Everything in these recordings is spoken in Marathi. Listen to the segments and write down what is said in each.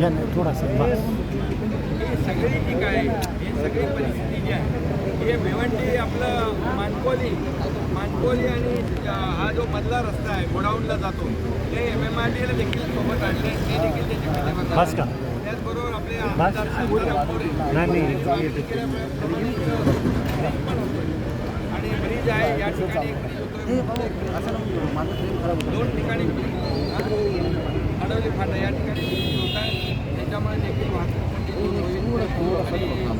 नाही थोडासा बस। सगळी जी काय ही सगळी परिस्थिती जी आहे. हे भिवंडी आपलं मानकोली मानकोली आणि हा जो मधला रस्ता आहे गोडाऊनला जातो ते एम एम आर डीला देखील सोबत आणले ते देखील त्याची पाठीमागे का? त्याचबरोबर आपले आमदार आणि ब्रिज आहे या ठिकाणी दोन ठिकाणी अडवली फाटा या ठिकाणी.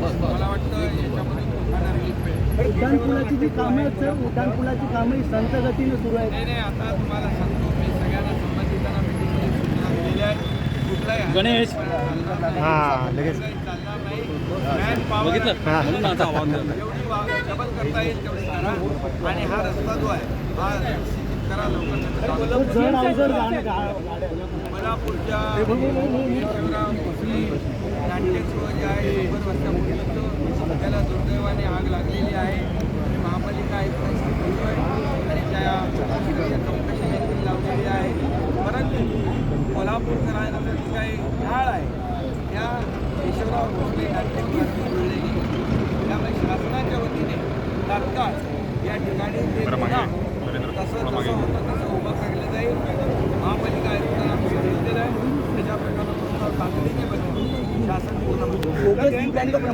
मला वाटतं याच्यामध्ये लोकांना relief मिळेल. उड्डाणपुलाची जी कामं आहेत सर उड्डाणपुलाची कामं ही संत गतीने सुरू आहेत नाही नाही आता तुम्हाला सांगतो मी सगळ्यांना संबंधितांना मिटिंगमध्ये सूचना दिलेल्या आहेत कुठलाही गणेश. हां, लगेच. चालणार नाही? हां. डबल करता येईल तेवढी करा आणि हा रस्ता जो आहे हा करा लवकर कोल्हापूरच्या आहे. शंभर वर्षापूर्वीचं त्याला दुर्दैवाने आग लागलेली आहे. आणि महापालिका आयुक्त करतोय आणि त्या चौकशी देखील लावलेली आहे. परंतु कोल्हापूरकरांचं जी काही ढाळ आहे. त्या केशवराव भोसले नाट्यगृहाची मिळलेली त्यामुळे शासनाच्या वतीने तात्काळ या ठिकाणी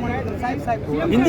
प्रकारे